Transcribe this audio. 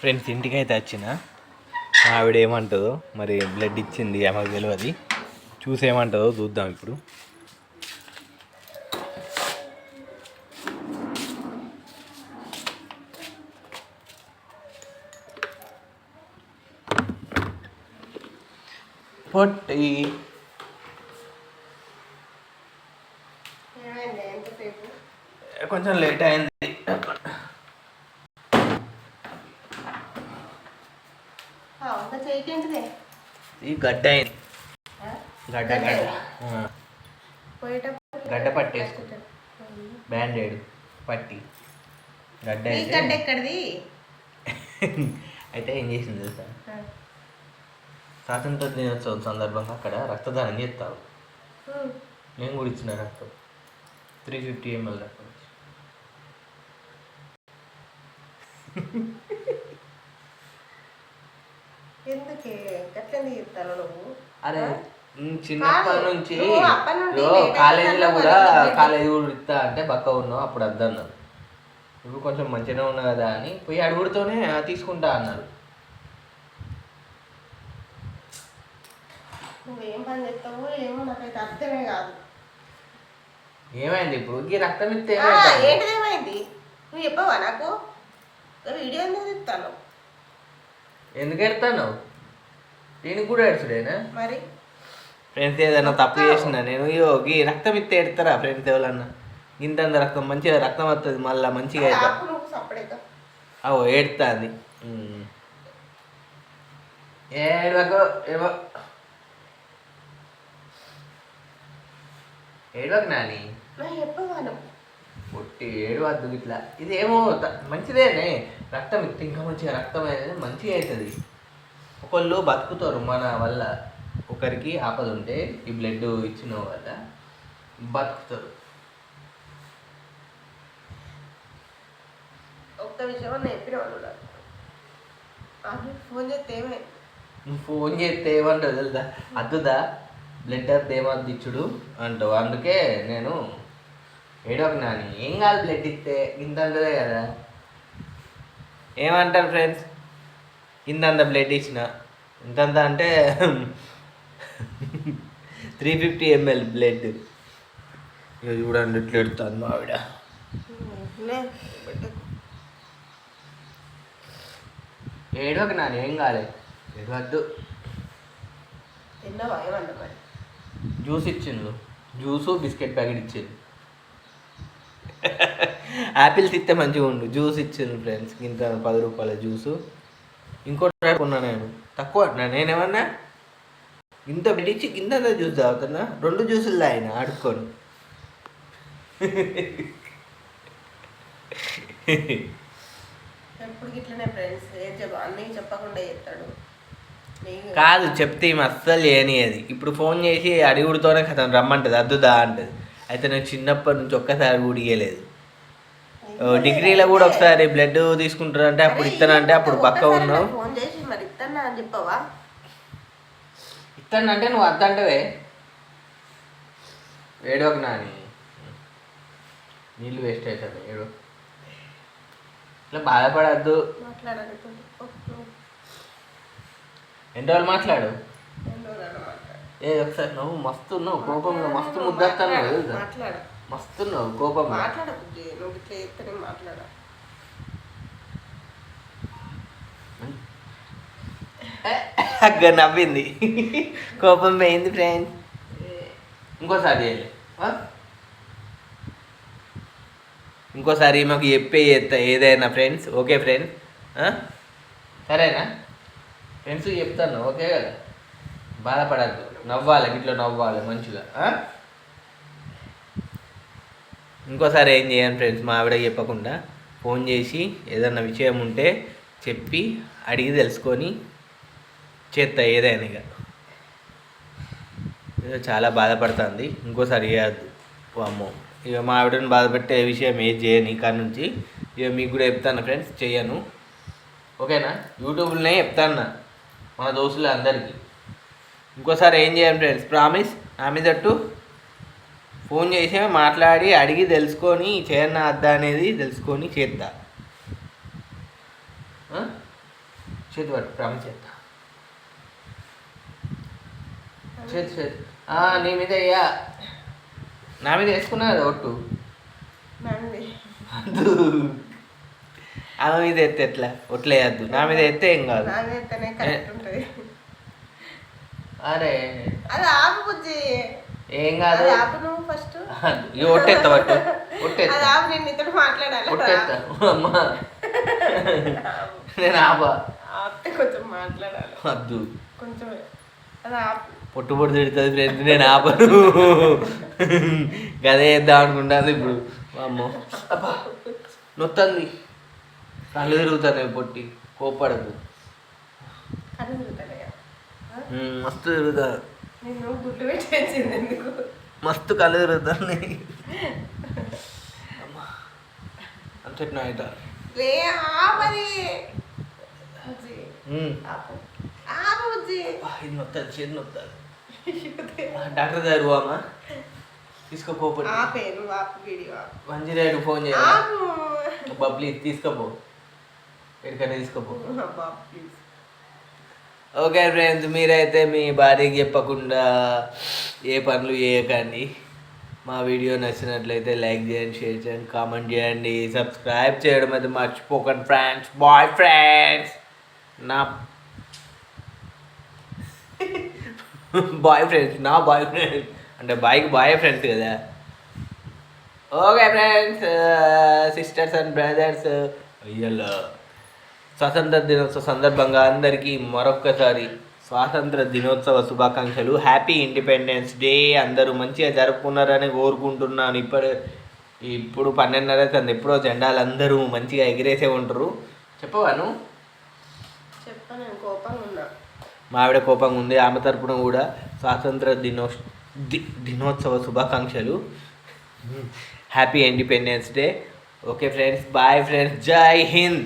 Friends ఇంటికి అయితే వచ్చిన. ఆవిడ ఏమంటుందో మరి బ్లడ్ ఇచ్చింది ఆమెకు తెలియదు చూసి ఏమంటుందో చూద్దాం ఇప్పుడు. పొట్టి. కొంచెం లేట్ అయింది. ఈ గడ్డ అయింది. గడ్డ గడ్డ. గడ్డ? పట్టేసుకుంటా బ్యాండేడ్ పట్టి. గడ్డ గడ్డ ఎక్కడిది? అయితే ఏం చేసింది తెలుసా? స్వాతంత్ర దినోత్సవం సందర్భంగా అక్కడ రక్తదానం చేస్తారు ఉమ్. నేను కూడా ఇచ్చిన రక్తం. త్రీ ఫిఫ్టీ ఎంఎల్ రక్తం. ఎందుకే? చెప్తాను నువ్వు? అరే చిన్నప్పటి నుంచి కాలేజీలో కూడా కాలేజీ కూడా ఇస్తా అంటే బక్క ఉన్నావు అప్పుడు వద్దన్నారు ఇప్పుడు కొంచెం మంచిగానే ఉన్నా కదా అని పోయి అడుగుడుతోనే "ఆ, తీసుకుంటా అన్నారు. నువ్వేం పని చేస్తావో ఏమో నాకైతే అర్థమే కాదు. ఏమైంది ఇప్పుడు? ఈ రక్తం ఇస్తే ఆ, ఏమైంది? ఏంటిది ఏమైంది? నువ్వు చెప్పవా నాకు? వీడియో ఎందుకు చెప్తాను ఎందుకు ఎడతాను? దీనికి కూడా ఏడ్చుడేనా మరి? ఫ్రెండ్స్ ఏదైనా తప్పు చేసిన నేను ఇగో ఈ రక్తం ఇస్తే ఎడతారా ఫ్రెండ్స్ ఎవరన్నా? ఇంతంత రక్తం మంచిగా రక్తం వస్తుంది మళ్ళీ మంచిగా అవుతా అవో ఏడుతుంది. ఏడవకు ఏవో ఏడవకు నాని. పుట్టి ఏడవద్దు ఇట్లా. ఇదేమో త- మంచిదేనే. రక్తం ఇస్తే ఇంకా మంచిగా రక్తం అనేది మంచిగా అవుతుంది. ఒకళ్ళు బతుకుతారు మన వల్ల. ఒకరికి ఆపద ఉంటే ఈ బ్లడ్ ఇచ్చిన వల్ల బతుకుతారు. ఒక్క విషయం వాళ్ళు ఫోన్ చేస్తే నువ్వు ఫోన్ చేస్తే ఏమంటావు తెలుసా? అద్దుదా? బ్లడ్ అద్దు ఏమద్దు ఇచ్చుడు? అంటావు. అందుకే నేను ఏడవకు నాని. ఏం కాదు బ్లడ్ ఇస్తే ఇంత కదా. ఏమంటారు ఫ్రెండ్స్? ఇంతంత బ్లడ్ ఇచ్చిన? ఇంతంత అంటే త్రీ ఫిఫ్టీ ఎంఎల్ బ్లడ్. ఇక చూడండి ఇట్లా ఎడుతుంది మా ఆవిడ. ఏడవకు నాని ఏం కాలే. ఏడవద్దు. జ్యూస్ ఇచ్చిండు జ్యూసు బిస్కెట్ ప్యాకెట్ ఇచ్చిండు యాపిల్స్ ఇస్తే మంచిగా ఉండు. జ్యూస్ ఇచ్చిండు ఫ్రెండ్స్ ఇంత పది రూపాయల జ్యూసు ఇంకోటి కొన్నా నేను. తక్కువ నేనేమన్నా ఇంత పెట్టించి కింద జ్యూస్ తాగుతున్నా? రెండు జ్యూసులు ఎప్పుడు ఇట్లనే ఫ్రెండ్స్ ఏం చెప్ప అన్నీ చెప్పకుండా చేస్తాడు. నీకు- కాదు చెప్తే ఈమె అస్సలు లేనిది. ఇప్పుడు ఫోన్ చేసి అడిగుడితోనే కథ రమ్మంటది. అద్దుదా అంటది. అయితే నేను చిన్నప్పటి నుంచి ఒక్కసారి కూడా ఇయ్యలేదు ఓ, డిగ్రీలో కూడా ఒకసారి బ్లడ్ తీసుకుంటారంటే అప్పుడు అరే, ఇస్తానంటే అప్పుడు ఒక్కసారి ఉన్నావు. ఫోన్ చేసి మరి ఇస్తానా అని చెప్పవా? ఇస్తానంటే నువ్వు వద్దంటవే ఏడోకి నాని. నీళ్ళు వేస్ట్ అవుతుంది ఏడో. ఇట్లా బాధపడద్దు. ఎన్ని రోజులు మాట్లాడు? ఏ ఒకసారి నువ్వు మస్తు ఉన్నావు కోపంలో మస్తు మాట్లాడ మస్తు ఉన్నావు కోపంలో మాట్లాడ బుజ్జి నువ్వు ఇట్లా చెప్తే మాట్లాడ. అగ్గ నవ్వింది. కోపం పోయింది ఫ్రెండ్స్. ఇంకోసారి చేయాలి? ఇంకోసారి మాకు చెప్పే ఏదైనా ఫ్రెండ్స్ ఓకే ఫ్రెండ్స్. సరేనా? ఫ్రెండ్స్ చెప్తాను ఓకే కదా? బాధపడద్దు. నవ్వాలి ఇట్లా నవ్వాలి మంచిగా ఇంకోసారి ఏం చేయాలి ఫ్రెండ్స్ మా ఆవిడ చెప్పకుండా ఫోన్ చేసి ఏదన్నా విషయం ఉంటే చెప్పి అడిగి తెలుసుకొని చేస్తా ఏదైనా ఇక. ఇక చాలా బాధపడుతుంది. ఇంకోసారి చేయద్దు. అమ్మో. ఇక మా ఆవిడని బాధపెట్టే విషయం ఏది చేయను ఇక్కడ నుంచి. ఇక మీకు కూడా చెప్తాను ఫ్రెండ్స్ చేయను. ఓకేనా? యూట్యూబ్లోనే చెప్తాను మన దోస్తులు అందరికీ. ఇంకోసారి ఏం చేయండి ఫ్రెండ్స్ ప్రామిస్ నా మీదట్టు ఫోన్ చేసి మాట్లాడి అడిగి తెలుసుకొని చేయన్న అద్దా అనేది తెలుసుకొని చేద్దా? చేతి పట్టు ప్రామిస్ చేస్తా చేతి చేతి. నీ మీద అయ్యా నా మీద వేసుకున్నా కదా ఒట్టు? వద్దు ఆమె మీద ఎత్తే ఎట్లా? ఒట్లేయద్దు. నా మీద ఎత్తే ఏం కాదు. అరే. అది ఆపు బుజ్జి. ఏం కాదు. అది ఆపు నువ్వు ఫస్ట్. ఈ ఒట్టెత్త పట్టు. అది ఒట్టెత్త ఆపు నేను నీతో మాట్లాడాలి? ఒట్టెత్త. అమ్మా. నేను ఆపా. ఆపితే కొంచెం మాట్లాడాలి. వద్దు. కొంచెం అది ఆపు. పొట్టు పొట్టు తిడుతుంది ఫ్రెండ్స్ నేను ఆపను. గదే వేద్దాం అనుకుంటాను ఇప్పుడు. అమ్మో అబ్బా. నొత్తంది. కళ్ళు తిరుగుతాను పొట్టి. కోప్పడదు కళ్ళు తిరుగుతానయ్యా ఉమ్, మస్తు తిరుగుతా. నేను గుడ్డు పెట్టేసింది ఎందుకు? మస్తు కళ్ళు తిరుగుతుంది అమ్మా. అంతే నైట్ లే ఆపది. బుజ్జి. ఆపు. ఆపు బుజ్జి. ఇది నొత్తాది చేతి నొత్తాది. డాక్టర్ దగ్గర పోమా జీరో ఎయిట్ ఫోన్ చేయాలి బబ్లీ తీసుకోపో. ఎక్కడికైనా తీసుకోపో. ఓకే ఫ్రెండ్స్ మీరైతే మీ భార్యకి చెప్పకుండా ఏ పనులు చేయకండి. మా వీడియో నచ్చినట్లయితే లైక్ చేయండి షేర్ చేయండి కామెంట్ చేయండి సబ్స్క్రైబ్ చేయడం అయితే మర్చిపోకండి ఫ్రెండ్స్. Bye friends. నా బాయ్ ఫ్రెండ్స్ నా బాయ్ ఫ్రెండ్స్. అంటే బాయ్కి బాయ్ ఫ్రెండ్స్ కదా. Okay friends sisters and brothers అయ్యల్లా స్వాతంత్ర దినోత్సవ సందర్భంగా అందరికీ మరొక్కసారి స్వాతంత్ర దినోత్సవ శుభాకాంక్షలు. హ్యాపీ ఇండిపెండెన్స్ డే అందరూ మంచిగా జరుపుకున్నారని కోరుకుంటున్నాను. ఇప్పుడు ఇప్పుడు పన్నెండున్నర అవుతుంది. ఎప్పుడో జెండాలు అందరూ మంచిగా ఎగిరేసే ఉంటారు. చెప్పవాను మా ఆవిడ కోపంగా ఉంది. ఆమె తరపున కూడా స్వాతంత్ర దినో దినోత్సవ శుభాకాంక్షలు. Happy independence day okay friends bye friends జై హింద్